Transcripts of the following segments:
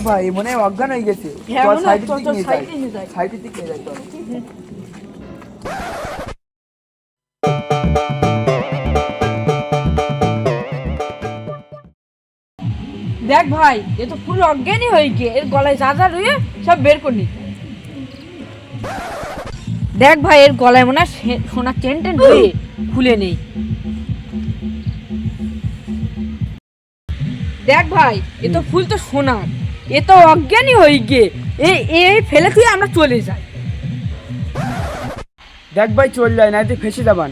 ভাই মনে হয় অজ্ঞান হয়ে গেছে। হ্যাঁ, চল সাইডের দিক নিয়ে যাই। সাইডের দিক নিয়ে যাই দেখ ভাই এ তো পুরো অজ্ঞানী হয়ে গিয়ে এর গলায় যা যা রয়ে সব বের করনি দেখ ভাই এর গলায় মনে হয় সে- সোনার চেন টেন খুলে নেই। দেখ ভাই এ তো ফুল তো সোনার এ তো অজ্ঞানী হয়ে গিয়ে। এই এই ফেলে তুই আমরা চলে যাই। দেখ ভাই চল যায় না তুই ফেসে যাবান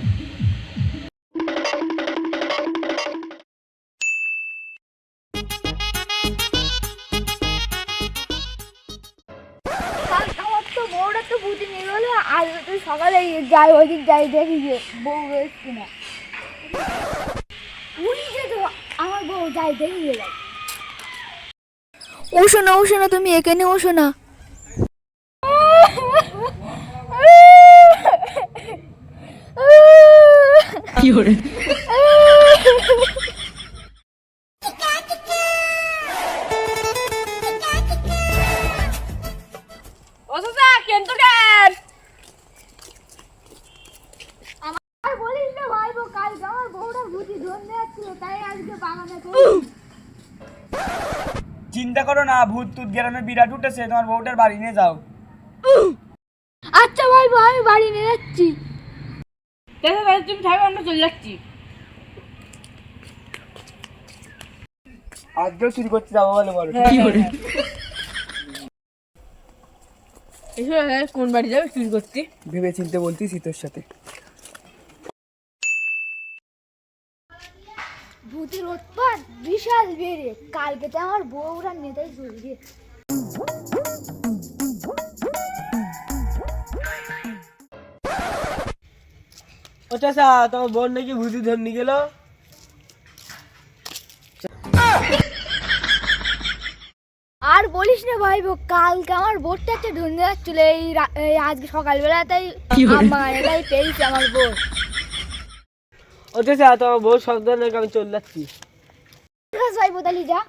আমার তো বউটা তো বুঝে নিয়ে গেলো আর তো সকালে যাই ওই দিক যাই দেখি যে বউ এসছে না উনি যে আমার বউ যাই দেখি যে যাই ও শোনা ও শোনা তুমি এখানে ও শোনা কি কেন? কেন বলিস না ভাই বউ কালকে আমার বউটা বুঝি ধরতে যাচ্ছিল তাই আজকে বাগানে চিন্তা করো না ভূত তুত গ্রামে বিরাট উঠেছে তোমার বউটার বাড়ি নিয়ে যাও। আচ্ছা ভাই আমি বাড়ি নিয়ে যাচ্ছি। দেখো ভাই তুমি থাকো আমরা চলে যাচ্ছি। আজকেও চুরি করতে যাব বলে বলো। কি করে এসো হ্যাঁ, কোন বাড়ি যাবে চুরি করতে? ভেবে চিনতে বলতিস তোর সাথে। ভূতের উৎপাত বিশাল বেড়ে। কালকে তো আমার বউরা নেতাই চলে গিয়ে ও চাচা তোমার বোন নাকি ভূতি ধরনি গেল? আর বলিস না ভাই কালকে আমার বোটটা একটা ধরতে যাচ্ছিল এই আজকে সকালবেলাতেই আমার এটাই পেয়েছে আমার বোট ও চাচা তোমার বোন শব্দ নাকি আমি চলে যাচ্ছি। আছে ভাই যা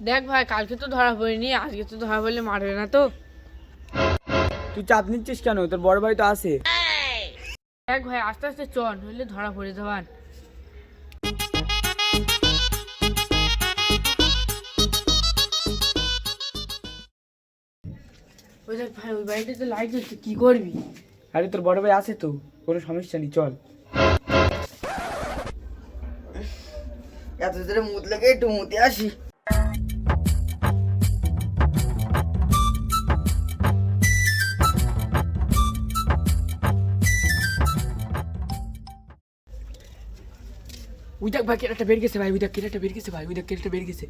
দেখ ভাই কালকে তো ধরা পড়েনি আজকে তো ধরা পড়লে মারবে না তো। তুই চাপ নিচ্ছিস কেন? তোর বড় ভাই তো আছে। দেখ ভাই আস্তে আস্তে চল নইলে ধরা পড়ে যাবান ওই দেখ ভাই ওই বাড়িতে তো লাইট জ্বলছে কি করবি? আরে তোর বড় ভাই আছে তো কোনো সমস্যা নেই চল। এত জোরে মুত লেগে একটু মুতে আসি। ওই দেখ ভাই কেরাটা বের গেছে ভাই ওই দেখ কেরাটা বের গেছে ভাই ওই দেখ কেরাটা বের গেছে।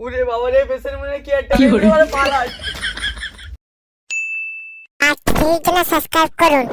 ওরে বাবা রে পেছনে মনে হয় কি একটা পালাস আর চ্যানেলটা সাবস্ক্রাইব করুন